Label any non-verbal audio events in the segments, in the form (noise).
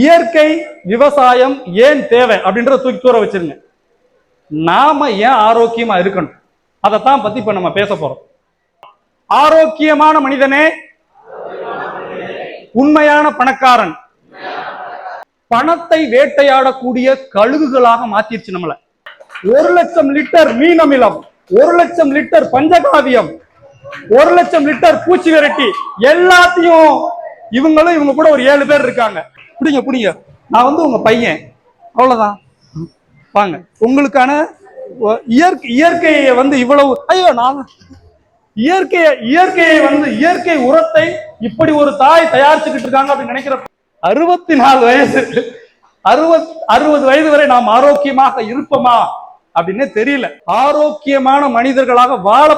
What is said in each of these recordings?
இயற்கை விவசாயம் ஏன் தேவை அப்படின்றத தூக்கி தூர வச்சிருங்க. நாம ஏன் ஆரோக்கியமா இருக்கணும்? அதைத்தான் பத்தி இப்ப நம்ம பேச போறோம். ஆரோக்கியமான மனிதனே உண்மையான பணக்காரன். பணத்தை வேட்டையாடக்கூடிய கழுகுகளாக மாத்திருச்சு நம்மள. ஒரு லட்சம் லிட்டர் மீனமிலம் ஒரு லட்சம் லிட்டர் பஞ்சகாவியம் ஒரு லட்சம் லிட்டர் பூச்சி விரட்டி எல்லாத்தையும் இவங்களும் இவங்க கூட ஒரு ஏழு பேர் இருக்காங்க. புடிங்க புடிங்க. நான் வந்து உங்க பையன். அவ்வளவுதான். வாங்க. உங்களுக்கான இயற்கை இயற்கையை வந்து இவ்வளவு ஐயோ நான் இயற்கையை இயற்கையை வந்து இயற்கை உரத்தை இப்படி ஒரு தாய் தயாரிச்சுக்கிட்டு இருக்காங்க அப்படின்னு நினைக்கிற அறுபத்தி நாலு வயசு அறுபத் அறுபது வயது வரை நாம் ஆரோக்கியமாக இருப்போமா அப்படின்னு தெரியல. ஆரோக்கியமான மனிதர்களாக வாழ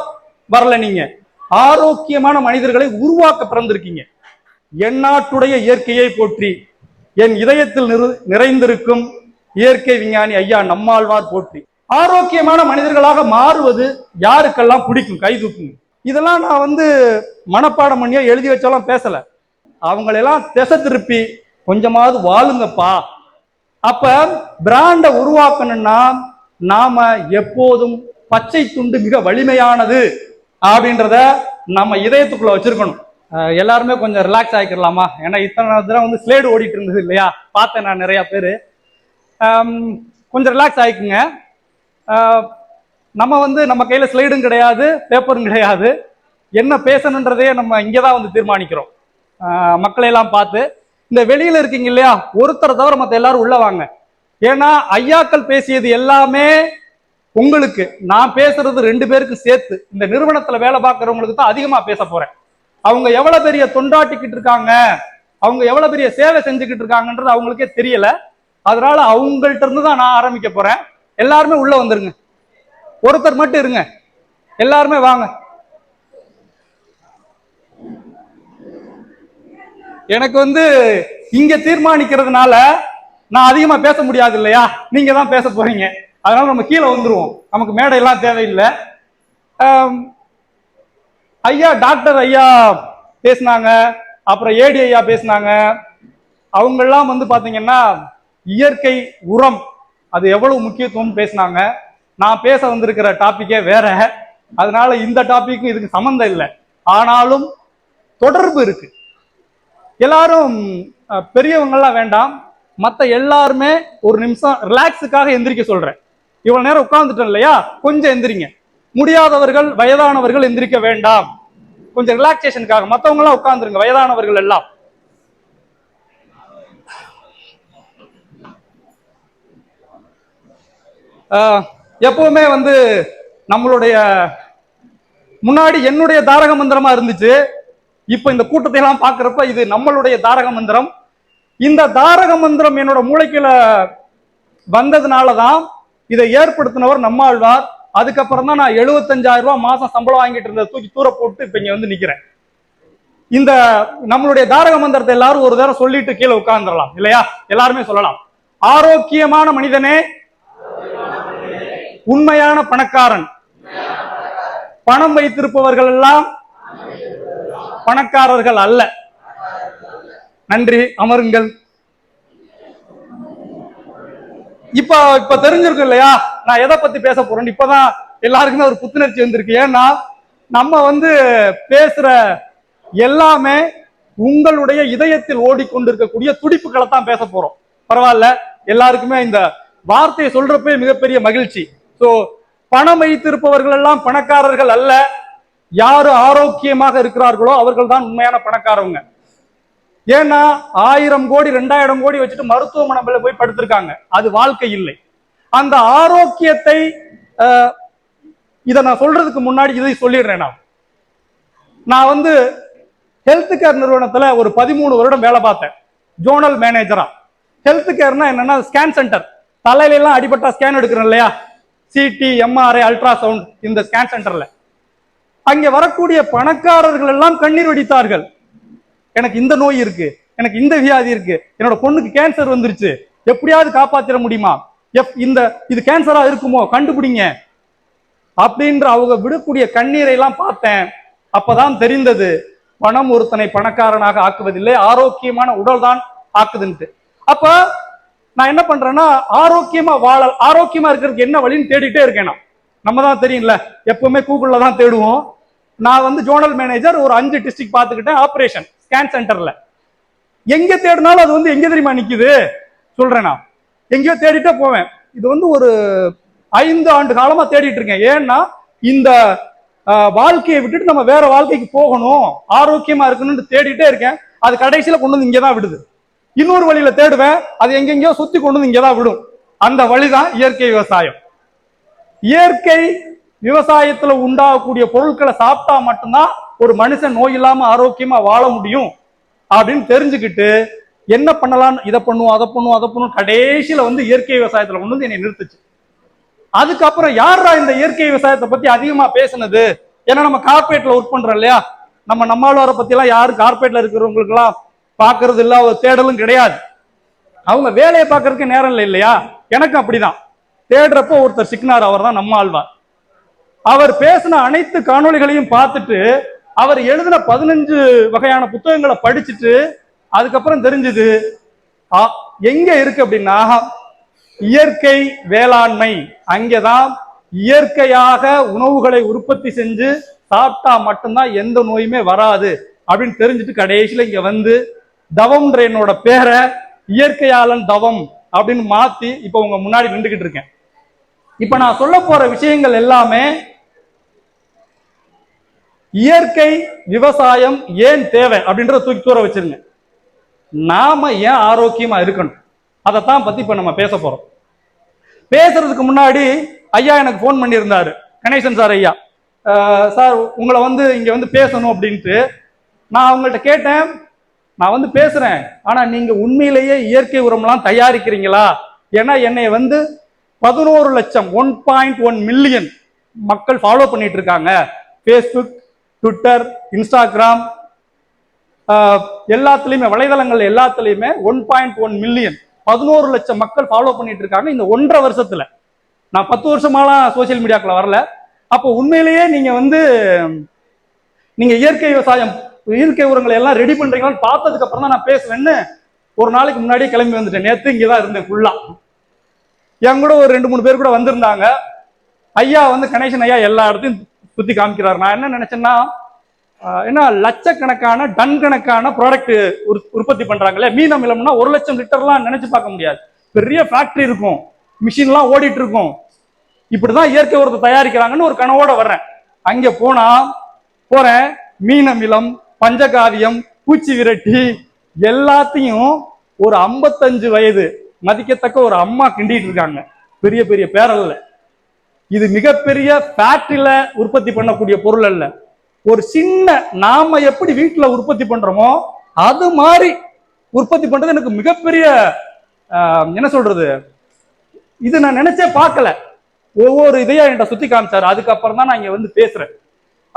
வரல நீங்க. ஆரோக்கியமான மனிதர்களை உருவாக்க பிறந்திருக்கீங்க. எந்நாட்டுடைய இயற்கையை போற்றி என் இதயத்தில் நிறு- நிறைந்திருக்கும் இயற்கை விஞ்ஞானி ஐயா நம்மாழ்வார் போற்றி. ஆரோக்கியமான மனிதர்களாக மாறுவது யாருக்கெல்லாம் பிடிக்கும்? கை தூக்குங்க. இதெல்லாம் நான் வந்து மனப்பாடம் பண்ணியோ எழுதி வச்சாலும் பேசல. அவங்களெல்லாம் திசை திருப்பி கொஞ்சமாவது வாழுங்கப்பா. அப்ப பிராண்டை உருவாக்கணும்னா நாம எப்போதும் பச்சை துண்டு மிக வலிமையானது அப்படின்றத நம்ம இதயத்துக்குள்ள வச்சிருக்கணும். எல்லாருமே கொஞ்சம் ரிலாக்ஸ் ஆகிக்கிறலாமா ஏன்னா இத்தனை தடவை வந்து ஸ்லேடு ஓடிட்டு இருந்தது இல்லையா? பார்த்தேன் நான் நிறையா பேர். கொஞ்சம் ரிலாக்ஸ் ஆகிக்குங்க நம்ம வந்து நம்ம கையில் ஸ்லைடும் கிடையாது பேப்பரும் கிடையாது. என்ன பேசணுன்றதே நம்ம இங்கே தான் வந்து தீர்மானிக்கிறோம். மக்களையெல்லாம் பார்த்து. இந்த வெளியில் இருக்கீங்க இல்லையா? ஒருத்தரை தவிர மற்ற எல்லாரும் உள்ள வாங்க. ஏன்னா ஐயாக்கள் பேசியது எல்லாமே உங்களுக்கு. நான் பேசுறது ரெண்டு பேருக்கு சேர்த்து. இந்த நிறுவனத்தில் வேலை பார்க்குறவங்களுக்கு தான் அதிகமாக பேச போகிறேன் அவங்க எவ்வளவு பெரிய தொண்டாட்டிக்கிட்டு இருக்காங்க? அவங்க எவ்வளவு பெரிய சேவை செஞ்சுக்கிட்டு இருக்காங்கன்றது அவங்களுக்கே தெரியல. அதனால அவங்கள்ட்ட இருந்து தான் நான் ஆரம்பிக்க போறேன். எல்லாருமே உள்ள வந்துருங்க. ஒருத்தர் மட்டும் இருங்க. எல்லாருமே வாங்க. எனக்கு வந்து இங்க தீர்மானிக்கிறதுனால நான் அதிகமா பேச முடியாது இல்லையா? நீங்க தான் பேச போறீங்க. அதனால நம்ம கீழே வந்துருவோம். நமக்கு மேடையெல்லாம் தேவையில்லை. ஐயா டாக்டர் ஐயா பேசினாங்க அப்புறம் ஏடி ஐயா பேசினாங்க. அவங்கெல்லாம் வந்து பார்த்தீங்கன்னா இயற்கை உரம் அது எவ்வளவு முக்கியத்துவம் பேசினாங்க. நான் பேச வந்திருக்கிற டாப்பிக்கே வேற. அதனால இந்த டாப்பிக்கும் இதுக்கு சம்மந்தம் இல்லை. ஆனாலும் தொடர்பு இருக்கு. எல்லாரும் பெரியவங்கள்லாம் பெரியவங்கெல்லாம் வேண்டாம். மற்ற எல்லாருமே ஒரு நிமிஷம் ரிலாக்ஸுக்காக எந்திரிக்க சொல்றேன். இவ்வளவு நேரம் உட்காந்துட்டோம் இல்லையா? கொஞ்சம் எந்திரிங்க. முடியாதவர்கள் வயதானவர்கள் எந்திரிக்க வேண்டாம். கொஞ்சம் ரிலாக்ஸேஷனுக்காக மற்றவங்க எல்லாம் உட்கார்ந்துருங்க வயதானவர்கள் எல்லாம். ஆஹ், எப்பவுமே வந்து நம்மளுடைய முன்னாடி என்னுடைய தாரக மந்திரமா இருந்துச்சு. இப்ப இந்த கூட்டத்தை எல்லாம் பாக்குறப்ப இது நம்மளுடைய தாரக மந்திரம். இந்த தாரக மந்திரம் என்னோட மூளைக்குள்ள வந்ததுனாலதான் இதை ஏற்படுத்தினவர் நம்மாழ்வார். அதுக்கப்புறம் தான் நான் 75000 ரூபாய் மாசம் சம்பளம் வாங்கிட்டு இருந்த தூக்கி தூர போட்டு இப்ப இங்க வந்து நிக்கிறேன். இந்த நம்மளுடைய தாரக மந்திரத்தை எல்லாரும் ஒரு தடவை சொல்லிட்டு கீழே உட்கார்ந்துடலாம் இல்லையா? எல்லாருமே சொல்லலாம். ஆரோக்கியமான மனிதனே உண்மையான பணக்காரன். பணம் வைத்திருப்பவர்கள் எல்லாம் பணக்காரர்கள் அல்ல. நன்றி அமருங்கள். இப்ப இப்ப தெரிஞ்சிருக்கும் இல்லையா? நான் எதை பத்தி பேச போறேன்னு. இப்பதான் எல்லாருக்குமே ஒரு புத்துணர்ச்சி வந்திருக்கு. ஏன்னா நம்ம வந்து பேசுற எல்லாமே உங்களுடைய இதயத்தில் ஓடிக்கொண்டிருக்கக்கூடிய துடிப்புகளை தான் பேச போறோம். பரவாயில்ல. எல்லாருக்குமே இந்த வார்த்தையை சொல்றப்பே மிகப்பெரிய மகிழ்ச்சி. ஸோ பணம் வைத்திருப்பவர்கள் எல்லாம் பணக்காரர்கள் அல்ல. யாரு ஆரோக்கியமாக இருக்கிறார்களோ அவர்கள் தான் உண்மையான பணக்காரவங்க. ஏன்னா ஆயிரம் கோடி ரெண்டாயிரம் கோடி வச்சுட்டு மருத்துவமனையில போய் படுத்திருக்காங்க. அது வாழ்க்கை இல்லை. அந்த ஆரோக்கியத்தை இதை நான் சொல்றதுக்கு முன்னாடி இதை சொல்லிடுறேன் நான். நான் வந்து ஹெல்த் கேர் நிறுவனத்தில் ஒரு பதிமூணு வருடம் வேலை பார்த்தேன். ஜோனல் மேனேஜரா ஹெல்த் கேர்னா என்னன்னா ஸ்கேன் சென்டர் தலையிலலாம் அடிபட்டா ஸ்கேன் எடுக்கிறோம் இல்லையா? சிடி எம்ஆர்ஐ அல்ட்ராசவுண்ட் இந்த ஸ்கேன் சென்டர்ல அங்கே வரக்கூடிய பணக்காரர்கள் எல்லாம் கண்ணீர் வடித்தார்கள். எனக்கு இந்த நோய் இருக்கு எனக்கு இந்த வியாதி இருக்கு என்னோட பொண்ணுக்கு கேன்சர் வந்துருச்சு எப்படியாவது காப்பாத்திட முடியுமா? எப் இந்த இது கேன்சரா இருக்குமோ? கண்டுபிடிங்க. அப்படின்ற அவங்க விடக்கூடிய கண்ணீரை எல்லாம் பார்த்தேன். அப்பதான் தெரிந்தது பணம் ஒருத்தனை பணக்காரனாக ஆக்குவதில்லை ஆரோக்கியமான உடல் தான் ஆக்குதுன்ட்டு. அப்ப நான் என்ன பண்றேன்னா ஆரோக்கியமா வாழ ஆரோக்கியமா இருக்கிறதுக்கு என்ன வழின்னு தேடிட்டே இருக்கேன் நான். நம்ம தான் தெரியும்ல எப்பவுமே கூகுள்ல தான் தேடுவோம். நான் வந்து ஜோனல் மேனேஜர் ஒரு அஞ்சு டிஸ்ட்ரிக்ட் பார்த்துக்கிட்டேன் ஆபரேஷன் ஸ்கேன் சென்டர்ல எங்க தேடினாலும் அது வந்து எங்க தெரியுமா நிக்குது? சொல்றேன் நான். எங்கேயோ தேடிட்டே போவேன். இது வந்து ஒரு ஐந்து ஆண்டு காலமா தேடிட்டு இருக்கேன். ஏன்னா இந்த வாழ்க்கையை விட்டுட்டு நம்ம வேற வாழ்க்கைக்கு போகணும். ஆரோக்கியமா இருக்கணும்னு தேடிட்டே இருக்கேன். அது கடைசியில கொண்டு வந்து இங்கதான் விடுது. இன்னொரு வழியில தேடுவேன். அது எங்கெங்கயோ சுத்தி கொண்டு வந்து இங்கதான் விடும். அந்த வழிதான் இயற்கை விவசாயம். இயற்கை விவசாயத்துல உண்டாகக்கூடிய பொருட்களை சாப்பிட்டா மட்டும்தான் ஒரு மனுஷன் நோய் இல்லாம ஆரோக்கியமா வாழ முடியும் அப்படின்னு தெரிஞ்சுக்கிட்டு என்ன பண்ணலாம் இதை பண்ணுவோம் அதை பண்ணுவோம் அதை பண்ணுவோம் கடைசியில வந்து இயற்கை விவசாயத்துல கொண்டு வந்து என்னை நிறுத்துச்சு. அதுக்கப்புறம் யாரா இந்த இயற்கை விவசாயத்தை பத்தி அதிகமா பேசுனது? ஏன்னா நம்ம கார்பரேட்ல ஒர்க் பண்றோம் இல்லையா? நம்ம நம்மளோர பத்தி எல்லாம் யாரும் கார்பரேட்ல இருக்கிறவங்களுக்கு எல்லாம் பாக்குறது இல்ல ஒரு தேடலும் கிடையாது. அவங்க வேலையை பார்க்கறதுக்கு நேரம் இல்லை இல்லையா? எனக்கும் அப்படிதான். தேடுறப்போ ஒருத்தர் சிக்னார் அவர் தான் நம்ம ஆழ்வார் அவர் பேசின அனைத்து காணொளிகளையும் பார்த்துட்டு அவர் எழுதின பதினஞ்சு வகையான புத்தகங்களை படிச்சுட்டு அதுக்கப்புறம் தெரிஞ்சது எங்க இருக்கு அப்படின்னா இயற்கை வேளாண்மை. அங்கேதான் இயற்கையாக உணவுகளை உற்பத்தி செஞ்சு சாப்பிட்டா மட்டும்தான் எந்த நோயுமே வராது அப்படின்னு தெரிஞ்சுட்டு கடைசியில் இங்க வந்து தவம்ன்ற என்னோட பேரை இயற்கையாளன் தவம் அப்படின்னு மாத்தி இப்ப உங்க முன்னாடி நின்றுகிட்டு இருக்கேன். இப்ப நான் சொல்ல போற விஷயங்கள் எல்லாமே இயற்கை விவசாயம் ஏன் தேவை அப்படின்றத தூக்கி தூர வச்சிருங்க. நாம ஏன் ஆரோக்கியமா இருக்கணும்? அதைத்தான் பத்தி இப்ப நம்ம பேச போறோம். பேசுறதுக்கு முன்னாடி ஐயா எனக்கு ஃபோன் பண்ணியிருந்தாரு. கணேசன் சார் ஐயா. சார் உங்களை வந்து இங்க வந்து பேசணும் அப்படின்ட்டு நான் அவங்கள்ட்ட கேட்டேன். நான் வந்து பேசுறேன். ஆனா நீங்க உண்மையிலேயே இயற்கை உரம்லாம் தயாரிக்கிறீங்களா? ஏன்னா என்னை வந்து பதினோரு லட்சம் ஒன் பாயிண்ட் ஒன் மில்லியன் மக்கள் ஃபாலோ பண்ணிட்டு இருக்காங்க. ஃபேஸ்புக் ட்விட்டர் இன்ஸ்டாகிராம் எல்லாத்துலேயுமே வலைதளங்கள் எல்லாத்துலேயுமே ஒன் பாயிண்ட் ஒன் மில்லியன் பதினோரு லட்சம் மக்கள் ஃபாலோ பண்ணிட்டு இருக்காங்க இந்த ஒன்றரை வருஷத்துல. நான் பத்து வருஷமாலாம் சோசியல் மீடியாக்குள்ள வரல. அப்போ உண்மையிலேயே நீங்க வந்து நீங்க இயற்கை விவசாயம் இயற்கை உரங்களை எல்லாம் ரெடி பண்றீங்களான்னு பார்த்ததுக்கு அப்புறம் தான் நான் பேசுவேன்னு ஒரு நாளைக்கு முன்னாடியே கிளம்பி வந்துட்டேன். நேத்து இங்கே தான் இருந்தேன் ஃபுல்லா என் கூட ஒரு ரெண்டு மூணு பேர் கூட வந்திருந்தாங்க. ஐயா வந்து கணேசன் ஐயா எல்லா இடத்தையும் சுத்தி காமிக்கிறார். நான் என்ன நினைச்சேன்னா என்ன லட்சக்கணக்கான டன் கணக்கான ப்ராடக்ட் உற்பத்தி பண்றாங்களே. மீன் அமிலம்னா ஒரு லட்சம் லிட்டர்லாம் நினைச்சு பார்க்க முடியாது. பெரிய ஃபேக்டரி இருக்கும். மிஷின்லாம் ஓடிட்டு இருக்கும் இப்படிதான் இயற்கை உரத்தை தயாரிக்கிறாங்கன்னு ஒரு கனவோட வர்றேன். அங்க போனா போறேன். மீனமிலம் பஞ்சகாவியம் பூச்சி விரட்டி எல்லாத்தையும் ஒரு ஐம்பத்தஞ்சு வயது மதிக்கத்தக்க ஒரு அம்மா கிண்டிட்டு இருக்காங்க. பெரிய பெரிய பேரல்ல. இது மிகப்பெரிய ஃபேக்டரியில உற்பத்தி பண்ணக்கூடிய பொருள் அல்ல. ஒரு சின்ன நாம எப்படி வீட்டில் உற்பத்தி பண்றோமோ அது மாதிரி உற்பத்தி பண்றது எனக்கு மிகப்பெரிய என்ன சொல்றது? இது நான் நினைச்சே பார்க்கல. ஒவ்வொரு இதையா என்கிட்ட சுத்தி காமிச்சாரு. அதுக்கப்புறம் தான் நான் இங்க வந்து பேசுறேன்.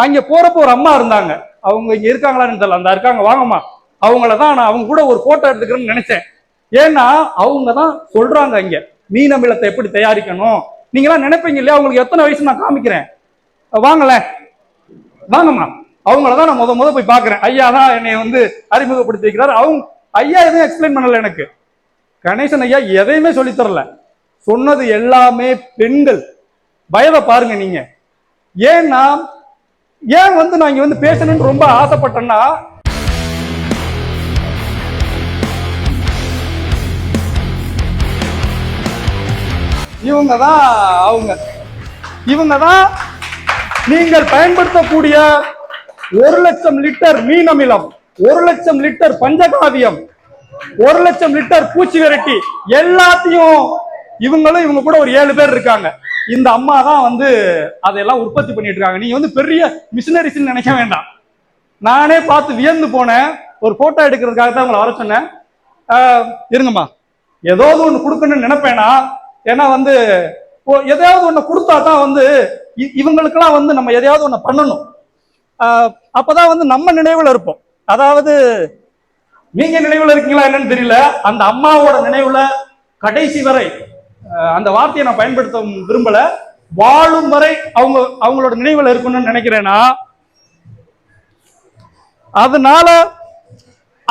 அங்க போறப்போ ஒரு அம்மா இருந்தாங்க. அவங்க இங்க இருக்காங்களான்னு தெரியல. அந்த இருக்காங்க வாங்கம்மா. அவங்கள தான் நான் அவங்க கூட ஒரு போட்டோ எடுத்துக்கிறேன்னு நினைச்சேன். ஏன்னா அவங்க தான் சொல்றாங்க இங்க. மீன் அமிலத்தை எப்படி தயாரிக்கணும்? நீங்களாம் நினைப்பீங்க இல்லையா? உங்களுக்கு எத்தனை வயசு நான் காமிக்கிறேன்? வாங்கல. வாங்கம்மா. அவங்கள தான் நான் முத முத போய் பார்க்குறேன். ஐயா தான் என்னை வந்து அறிமுகப்படுத்தி வைக்கிறார். அவங்க ஐயா எதுவும் எக்ஸ்பிளைன் பண்ணல எனக்கு. கணேசன் ஐயா எதையுமே சொல்லித் தரல. சொன்னது எல்லாமே பெண்கள். வயதை பாருங்க நீங்க. ஏன்னா ஏன் வந்து நான் இங்க வந்து பேசணும்னு ரொம்ப ஆசைப்பட்டேன்னா இவங்க தான் அவங்க. இவங்க தான் நீங்கள் பயன்படுத்தக்கூடிய ஒரு லட்சம் லிட்டர் மீன் அமிலம் ஒரு லட்சம் லிட்டர் பஞ்சகாவியம் ஒரு லட்சம் லிட்டர் பூச்சி விரட்டி எல்லாத்தையும் இவங்களும் இவங்க கூட ஒரு ஏழு பேர் இருக்காங்க. இந்த அம்மா தான் வந்து அதையெல்லாம் உற்பத்தி பண்ணிட்டு இருக்காங்க நீங்க வந்து பெரிய மிஷினரிஸ்ன்னு நினைக்க வேண்டாம். நானே பார்த்து வியந்து போனேன். ஒரு போட்டோ எடுக்கிறதுக்காக தான் உங்களை வர சொன்னேன். இருங்கம்மா. ஏதாவது ஒன்று கொடுக்கணும்னு நினைப்பேனா ஏன்னா வந்து எதையாவது ஒன்று கொடுத்தா தான் வந்து இ- இவங்களுக்கெல்லாம் வந்து நம்ம எதையாவது ஒன்று பண்ணணும். அப்போதான் வந்து நம்ம நினைவில் இருப்போம். அதாவது நீங்க நினைவில் இருக்கீங்களா என்னன்னு தெரியல. அந்த அம்மாவோட நினைவுல கடைசி வரை அந்த வார்த்தையை நான் பயன்படுத்த விரும்பல. வாழும் வரை அவங்க அவங்களோட நினைவில் இருக்கணும்னு நினைக்கிறேன்னா அதனால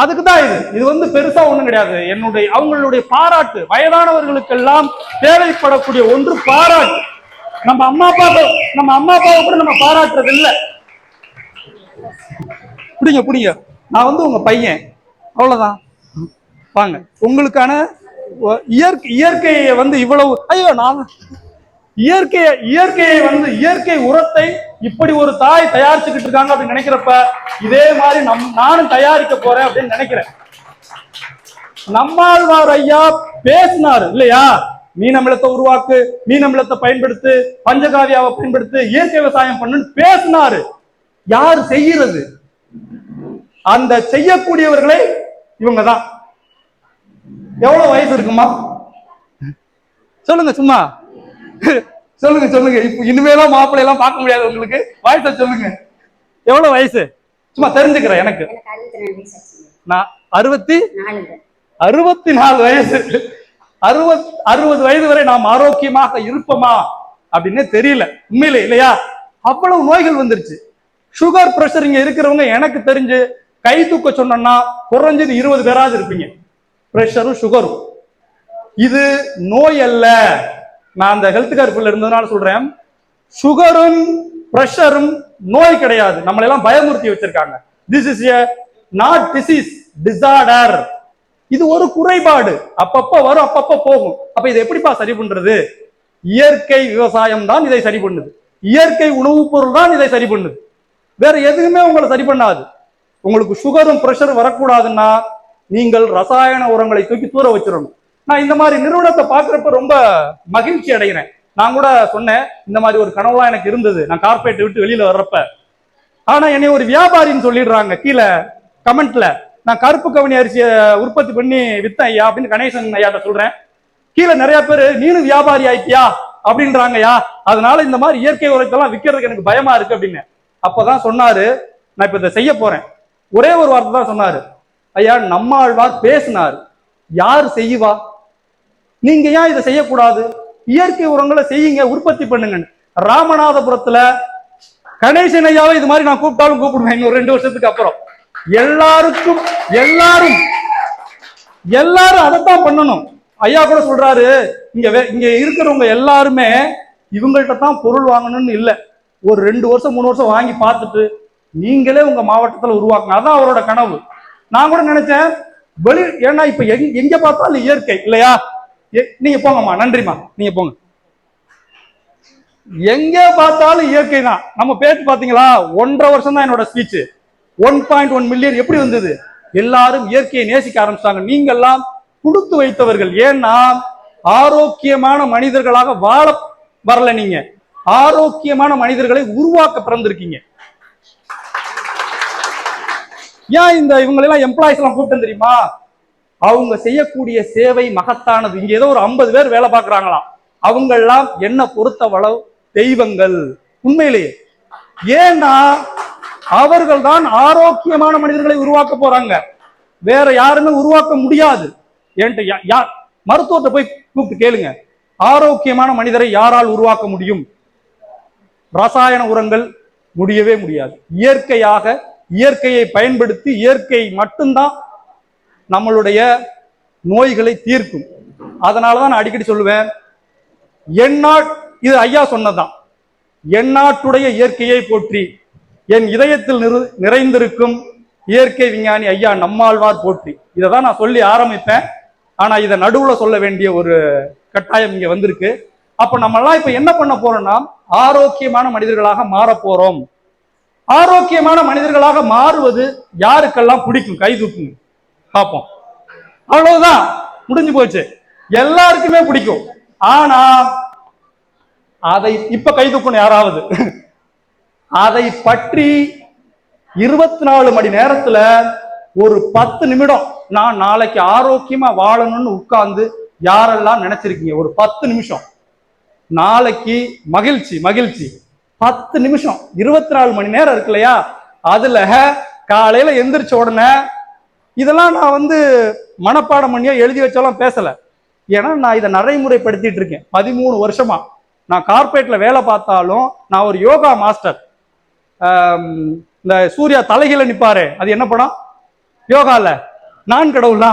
அதுக்கு தான் இது. இது வந்து பெருசா ஒண்ணும் கிடையாது. என்னுடைய அவங்களுடைய பாராட்டு வயதானவர்களுக்கெல்லாம் தேவைப்படக்கூடிய ஒன்று பாராட்டு. நம்ம அம்மா அப்பா நம்ம அம்மா அப்பாவை கூட நம்ம பாராட்டுறது இல்ல. பிடிங்க பிடிங்க. நான் வந்து உங்க பையன். அவ்வளவுதான். வாங்க. உங்களுக்கான இயற்கை இயற்கையை வந்து இவ்வளவு ஐயோ நான் இயற்கையை இயற்கையை வந்து இயற்கை உரத்தை இப்படி ஒரு தாய் தயாரிச்சுக்கிட்டு இருக்காங்க அப்படின்னு நினைக்கிறப்ப இதே மாதிரி நம் நானும் தயாரிக்க போறேன் அப்படின்னு நினைக்கிறேன். நம்மாழ்வார் ஐயா பேசினாரு இல்லையா? மீனமிலத்தை உருவாக்கு மீனமிலத்தை பயன்படுத்து பஞ்சகாவியாவை பயன்படுத்து இயற்கை விவசாயம் பண்ணுன்னு பேசினாரு. யார் செய்யறது அந்த செய்யக்கூடியவர்களை இவங்க தான் எவ்வளவு வயசு இருக்குமா? சொல்லுங்க சும்மா. (laughs) சொல்லுங்க சொல்லுங்க. இப்ப இனிமேலாம் மாப்பிள்ளை எல்லாம் பார்க்க முடியாது உங்களுக்கு. வயசை சொல்லுங்க. எவ்வளவு வயசு? சும்மா தெரிஞ்சுக்கிறேன் எனக்கு. நான் அறுபத்தி அறுபத்தி? நாலு. வயசு. அறுபத் அறுபது வயது வரை நாம் ஆரோக்கியமாக இருப்போமா அப்படின்னு தெரியல. உண்மையிலே இல்லையா? அவ்வளவு நோய்கள் வந்துருச்சு. சுகர் பிரஷர் இங்க இருக்கிறவங்க எனக்கு தெரிஞ்சு கை தூக்க சொன்னோம்னா குறைஞ்சது இருபது பேராவது இருப்பீங்க. பிரஷரும் சுகரும் இது நோய் அல்ல. நான் அந்த ஹெல்த் கேர்ஃபுல்ல இருந்ததுனால சொல்றேன். சுகரும் ப்ரெஷரும் நோய் கிடையாது. நம்மளை எல்லாம் பயமுறுத்தி வச்சிருக்காங்க. This is a not disease disorder இது ஒரு குறைபாடு. அப்பப்ப வரும் அப்பப்ப போகும். அப்ப இதை எப்படிப்பா சரி பண்றது? இயற்கை விவசாயம் தான் இதை சரி பண்ணுது. இயற்கை உணவுப் பொருள் தான் இதை சரி பண்ணுது. வேற எதுவுமே உங்களை சரி பண்ணாது. உங்களுக்கு சுகரும் ப்ரெஷரும் வரக்கூடாதுன்னா நீங்கள் ரசாயன உரங்களை தூக்கி தூர வச்சிடணும் நான் இந்த மாதிரி நிறுவனத்தை பார்க்குறப்ப ரொம்ப மகிழ்ச்சி அடைகிறேன். நான் கூட சொன்னேன் இந்த மாதிரி ஒரு கனவுலாம் எனக்கு இருந்தது. நான் கார்பரேட் விட்டு வெளியில வர்றப்ப. ஆனா என்னை ஒரு வியாபாரின்னு சொல்லிடுறாங்க கீழே கமெண்ட்ல. நான் கருப்பு கவனி அரிசியை உற்பத்தி பண்ணி வித்தேன் ஐயா அப்படின்னு கணேசன் ஐயாட்ட சொல்றேன். கீழே நிறைய பேர் நீனும் வியாபாரி ஆயிட்டியா? அப்படின்றாங்கய்யா. அதனால இந்த மாதிரி இயற்கை உரத்தெல்லாம் விற்கிறதுக்கு எனக்கு பயமா இருக்கு அப்படின்னு. அப்பதான் சொன்னாரு நான் இப்ப இதை செய்ய போறேன். ஒரே ஒரு வார்த்தை தான் சொன்னாரு. ஐயா நம்மாழ்வார் பேசினார். யார் செய்வா? நீங்க ஏன் இதை செய்யக்கூடாது? இயற்கை உரங்களை செய்யுங்க உற்பத்தி பண்ணுங்க ராமநாதபுரத்துல கணேசன் ஐயாவை இது மாதிரி நான் கூப்பிட்டாலும் கூப்பிடுவேன் இன்னும் ரெண்டு வருஷத்துக்கு அப்புறம். எல்லாருக்கும் எல்லாரும் எல்லாரும் அதைத்தான் பண்ணணும். ஐயா கூட சொல்றாரு இங்க வே- இங்க இருக்கிறவங்க எல்லாருமே இவங்கள்ட்ட தான் பொருள் வாங்கணும்னு இல்ல. ஒரு ரெண்டு வருஷம் மூணு வருஷம் வாங்கி பார்த்துட்டு நீங்களே உங்க மாவட்டத்துல உருவாக்குங்க அதான் அவரோட கனவு. நான் கூட நினைச்சேன் வெளி ஏன்னா இப்ப எங்க எங்க பார்த்தாலும் இயற்கை இல்லையா? நீங்க போங்கம்மா நன்றிம்மா. நீங்க போங்க. எங்க பார்த்தாலும் இயற்கை தான். நம்ம பேச்சு பாத்தீங்களா ஒன்றரை வருஷம் தான் என்னோட speech one point one million எப்படி வந்தது? எல்லாரும் இயற்கையை நேசிக்க ஆரம்பிச்சிட்டாங்க. நீங்கெல்லாம் கொடுத்து வைத்தவர்கள். ஏன்னா ஆரோக்கியமான மனிதர்களாக வாழ வரல நீங்க. ஆரோக்கியமான மனிதர்களை உருவாக்க பிறந்திருக்கீங்க. ஏன் இந்த இவங்களெல்லாம் எம்ப்ளாயிஸ் எல்லாம் கூப்பிட்டு தெரியுமா? அவங்க செய்யக்கூடிய சேவை மகத்தானது. இங்க ஏதோ ஒரு ஐம்பது பேர் வேலை பார்க்கறாங்களாம். அவங்க எல்லாம் என்ன பொறுத்தவளவு தெய்வங்கள். உண்மையிலேயே. ஏன்னா அவர்கள் தான் ஆரோக்கியமான மனிதர்களை உருவாக்க போறாங்க. வேற யாருமே உருவாக்க முடியாது. என்கிட்ட யா- யார் மருத்துவத்தை போய் கூப்பிட்டு கேளுங்க. ஆரோக்கியமான மனிதரை யாரால் உருவாக்க முடியும்? ரசாயன உரங்கள் முடியவே முடியாது. இயற்கையாக இயற்கையை பயன்படுத்தி இயற்கை மட்டும்தான் நம்மளுடைய நோய்களை தீர்க்கும். அதனால தான் நான் அடிக்கடி சொல்லுவேன் எந்நாட் இது ஐயா சொன்னதுதான். எந்நாட்டுடைய இயற்கையை போற்றி என் இதயத்தில் நிறு நிறைந்திருக்கும் இயற்கை விஞ்ஞானி ஐயா நம்மாழ்வார் போற்றி. இதை தான் நான் சொல்லி ஆரம்பிப்பேன். ஆனால் இதை நடுவில் சொல்ல வேண்டிய ஒரு கட்டாயம் இங்கே வந்திருக்கு. அப்போ நம்மெல்லாம் இப்போ என்ன பண்ண போறோம்னா ஆரோக்கியமான மனிதர்களாக மாற போறோம். ஆரோக்கியமான மனிதர்களாக மாறுவது யாருக்கெல்லாம் பிடிக்கும்? கை தூக்குங்க. பார்ப்போம். அவ்வளவுதான். முடிஞ்சு போச்சு. எல்லாருக்குமே பிடிக்கும். ஆனா அதை இப்ப கை தூக்கணும் யாராவது? அதை பற்றி இருபத்தி நாலு மணி நேரத்துல ஒரு பத்து நிமிடம் நான் நாளைக்கு ஆரோக்கியமா வாழணும்னு உட்கார்ந்து யாரெல்லாம் நினைச்சிருக்கீங்க? ஒரு பத்து நிமிஷம். நாளைக்கு மகிழ்ச்சி மகிழ்ச்சி. பத்து நிமிஷம். இருபத்தி நாலு மணி நேரம் இருக்கு இல்லையா? அதுல காலையில எந்திரிச்ச உடனே இதெல்லாம் நான் வந்து மனப்பாடம் பண்ணியாக எழுதி வச்சாலும் பேசலை. ஏன்னா நான் இதை நடைமுறைப்படுத்திட்டு இருக்கேன். பதிமூணு வருஷமா. நான் கார்ப்பரேட்ல வேலை பார்த்தாலும் நான் ஒரு யோகா மாஸ்டர். இந்த சூர்யா தலைகீழ நிப்பாரு. அது என்ன படம்? யோகால. நான் கடவுளா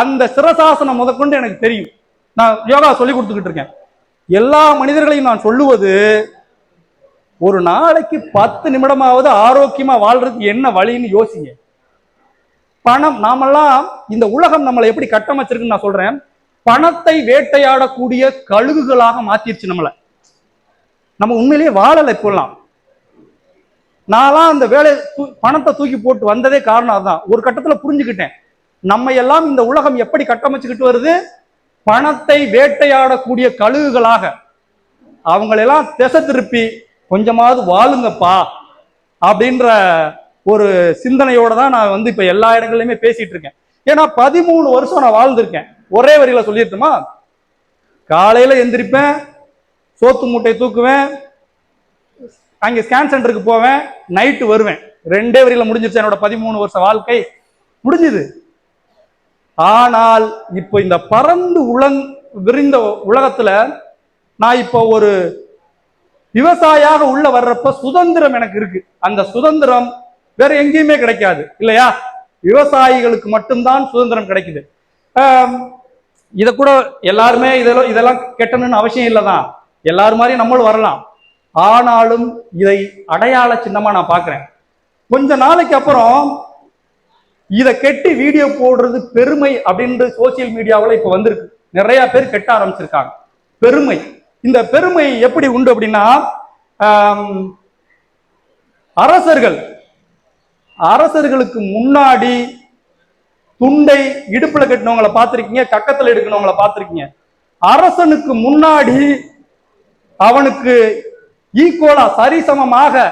அந்த சிரசாசனம் முதற்கொண்டு எனக்கு தெரியும். நான் யோகா சொல்லி கொடுத்துக்கிட்டு இருக்கேன். எல்லா மனிதர்களையும் நான் சொல்லுவது ஒரு நாளைக்கு பத்து நிமிடமாவது ஆரோக்கியமா வாழ்றதுக்கு என்ன வழின்னு யோசிங்க. பணம் நாமெல்லாம் இந்த உலகம் நம்மளை எப்படி கட்டமைச்சிருக்குன்னு நான் சொல்றேன். பணத்தை வேட்டையாடக்கூடிய கழுகுகளாக மாத்திருச்சு நம்மளை. நம்ம உண்மையிலேயே வாழலை இப்போல்லாம் நான்லாம் அந்த வேலை தூ- பணத்தை தூக்கி போட்டு வந்ததே காரணம் அதுதான். ஒரு கட்டத்துல புரிஞ்சுக்கிட்டேன். நம்ம எல்லாம் இந்த உலகம் எப்படி கட்டமைச்சுக்கிட்டு வருது? பணத்தை வேட்டையாடக்கூடிய கழுகுகளாக. அவங்களெல்லாம் திசை திருப்பி கொஞ்சமாவது வாழுங்கப்பா அப்படின்ற ஒரு சிந்தனையோட தான் நான் வந்து இப்ப எல்லா இடங்கள்லயுமே பேசிட்டு இருக்கேன். ஏன்னா பதிமூணு வருஷம் நான் வாழ்ந்திருக்கேன். ஒரே வரியில சொல்லிட்டுமா காலையில எந்திரிப்பேன் சோத்து மூட்டை தூக்குவேன் அங்கே ஸ்கேன் சென்டருக்கு போவேன் நைட்டு வருவேன். ரெண்டே வரியில முடிஞ்சிருச்சு என்னோட பதிமூணு வருஷ வாழ்க்கை. முடிஞ்சுது. ஆனால் இப்போ இந்த பறந்து உலங் விரிந்த உலகத்துல நான் இப்போ ஒரு விவசாயாக உள்ள வர்றப்ப சுதந்திரம் எனக்கு இருக்கு. அந்த சுதந்திரம் வேற எங்கேயுமே கிடைக்காது இல்லையா? விவசாயிகளுக்கு மட்டும்தான் சுதந்திரம் கிடைக்குது. இதை கூட எல்லாருமே இதெல்லாம் இதெல்லாம் கெட்டணும்னு அவசியம் இல்லைதான் எல்லாரும் மாதிரி நம்மளும் வரலாம். ஆனாலும் இதை அடையாள சின்னமா நான் பார்க்குறேன் கொஞ்ச நாளைக்கு அப்புறம் இதை கெட்டி வீடியோ போடுறது பெருமை அப்படின்ட்டு சோசியல் மீடியாவில் இப்போ வந்திருக்கு. நிறைய பேர் கெட்ட ஆரம்பிச்சிருக்காங்க. பெருமை. இந்த பெருமை எப்படி உண்டு அப்படின்னா அரசர்கள் அரசர்களுக்கு முன்னாடி துண்டை இடுப்புல கட்டினவங்கள பார்த்துருக்கீங்க கக்கத்துல எடுக்கணவங்கள பார்த்திருக்கீங்க. அரசனுக்கு முன்னாடி அவனுக்கு ஈக்குவலா சரிசமமாக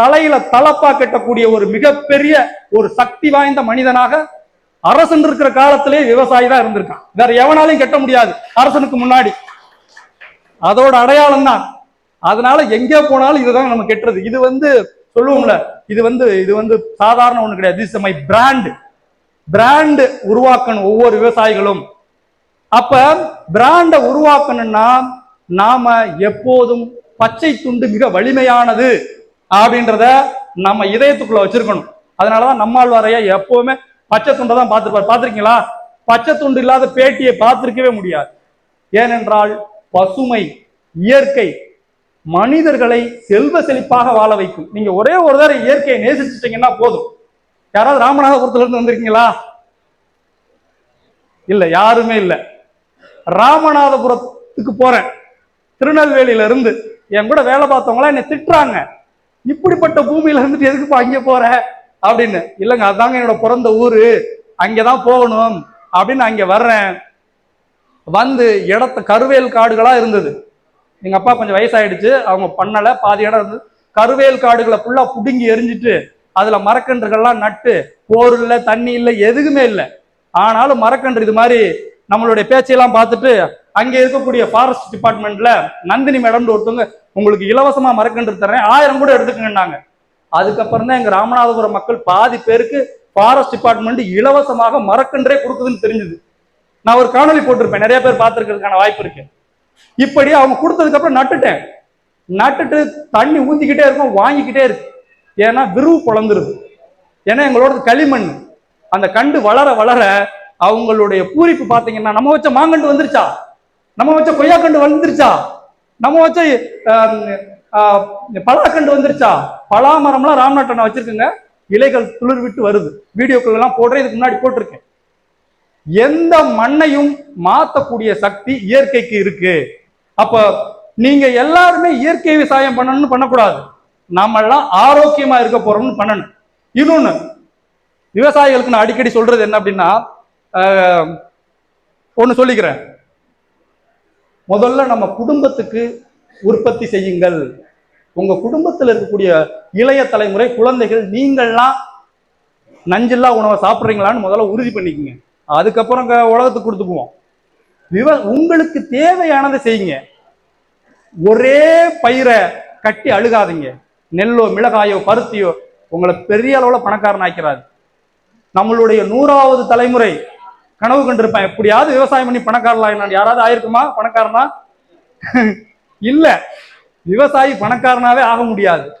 தலையில தலப்பா கட்டக்கூடிய ஒரு மிகப்பெரிய ஒரு சக்தி வாய்ந்த மனிதனாக அரசன் இருக்கிற காலத்திலே விவசாயி தான் இருந்திருக்கான். வேற எவனாலையும் கட்ட முடியாது அரசனுக்கு முன்னாடி. அதோட அடையாளம் தான். அதனால எங்கே போனாலும் இதுதான் நம்ம கெட்டுறது இது வந்து சொல்லுவோம்ல இது வந்து இது வந்து சாதாரண ஒண்ணு கிடையாது. திஸ் மை பிராண்ட் பிராண்ட் உருவாக்கணும் ஒவ்வொரு விவசாயிகளும். அப்ப பிராண்டை உருவாக்கணும்னா நாம எப்போதும் பச்சை துண்டு மிக வலிமையானது அப்படின்றத நம்ம இதயத்துக்குள்ள வச்சிருக்கணும். அதனாலதான் நம்மாழ்வாரையா எப்பவுமே பச்சை துண்டை தான் பார்த்துருப்பார். பார்த்துருக்கீங்களா? பச்சை துண்டு இல்லாத பேட்டியை பார்த்துருக்கவே முடியாது. ஏனென்றால் பசுமை இயற்கை மனிதர்களை செல்வ செழிப்பாக வாழ வைக்கும். நீங்க ஒரே ஒரு தடவை இயற்கையை நேசிச்சிட்டீங்கன்னா போதும். யாராவது ராமநாதபுரத்துல இருந்து வந்திருக்கீங்களா? இல்ல யாருமே இல்ல. ராமநாதபுரத்துக்கு போறேன். திருநெல்வேலியில இருந்து. என் கூட வேலை பார்த்தவங்களா என்னை திட்டுறாங்க. இப்படிப்பட்ட பூமியில இருந்துட்டு எதுக்குப்பா அங்கே போற? அப்படின்னு. இல்லைங்க அதாங்க என்னோட பிறந்த ஊரு. அங்கதான் போகணும் அப்படின்னு அங்க வர்றேன். வந்து இடத்த கருவேல் காடுகளா இருந்தது. எங்க அப்பா கொஞ்சம் வயசாயிடுச்சு. அவங்க பண்ணல. பாதி இடம் இருந்து கருவேல் காடுகளை ஃபுல்லா புடுங்கி எரிஞ்சிட்டு அதுல மரக்கன்றுகள்லாம் நட்டு போர் இல்லை தண்ணி இல்லை எதுவுமே இல்லை. ஆனாலும் மரக்கன்று இது மாதிரி நம்மளுடைய பேச்சையெல்லாம் பார்த்துட்டு அங்கே இருக்கக்கூடிய ஃபாரஸ்ட் டிபார்ட்மெண்ட்ல நந்தினி மேடம்னு ஒருத்தவங்க உங்களுக்கு இலவசமா மரக்கன்று தரேன் ஆயிரம் கூட எடுத்துக்கங்கன்னாங்க. அதுக்கப்புறம் தான் எங்க ராமநாதபுரம் மக்கள் பாதி பேருக்கு ஃபாரஸ்ட் டிபார்ட்மெண்ட் இலவசமாக மரக்கன்றே கொடுக்குதுன்னு தெரிஞ்சுது. நான் ஒரு காணொலி போட்டிருப்பேன். நிறைய பேர் பார்த்துருக்கிறதுக்கான வாய்ப்பு இருக்கு. இப்படி அவங்க கொடுத்ததுக்கப்புறம் நட்டுட்டேன். நட்டுட்டு தண்ணி ஊந்திக்கிட்டே இருக்கும் வாங்கிக்கிட்டே இருக்கு. ஏன்னா விருவு குழந்திருக்கு ஏன்னா எங்களோட களிமண். அந்த கண்டு வளர வளர அவங்களுடைய பூரிப்பு பார்த்தீங்கன்னா நம்ம வச்ச மாங்கண்டு வந்துருச்சா? நம்ம வச்ச கொய்யாக்கண்டு வந்துருச்சா? நம்ம வச்ச பலாக்கண்டு வந்துருச்சா? பலாமரம்லாம் ராம்நாட்டனை வச்சிருக்குங்க. இலைகள் துளிர் விட்டு வருது. வீடியோக்கள் எல்லாம் போடுறேன். இதுக்கு முன்னாடி போட்டிருக்கேன். எந்த மண்ணையும் மாத்தக்கூடிய சக்தி இயற்கைக்கு இருக்கு. அப்ப நீங்க எல்லாருமே இயற்கை விவசாயம் பண்ணணும்னு பண்ணக்கூடாது. நாமெல்லாம் ஆரோக்கியமா இருக்க போறோம்னு பண்ணணும். இன்னொன்னு விவசாயிகளுக்கு நான் அடிக்கடி சொல்றது என்ன அப்படின்னா ஒன்று சொல்லிக்கிறேன். முதல்ல நம்ம குடும்பத்துக்கு உற்பத்தி செய்யுங்கள். உங்க குடும்பத்தில் இருக்கக்கூடிய இளைய தலைமுறை குழந்தைகள் நீங்கள்லாம் நஞ்சில்லா உணவை சாப்பிட்றீங்களான்னு முதல்ல உறுதி பண்ணிக்கங்க. அதுக்கப்புறம் க- உலகத்துக்கு கொடுத்துக்குவோம். விவ உங்களுக்கு தேவையானதை செய்யுங்க. ஒரே பயிரை கட்டி அழுகாதீங்க. நெல்லோ மிளகாயோ பருத்தியோ உங்களை பெரிய அளவில் பணக்காரன் ஆக்கிறாரு. நம்மளுடைய நூறாவது தலைமுறை. கனவு கண்டிருப்பேன். எப்படியாவது விவசாயம் பண்ணி பணக்காரலாம் யாராவது ஆயிருக்குமா? பணக்காரனா? (laughs) இல்ல. விவசாயி பணக்காரனாவே ஆக முடியாது.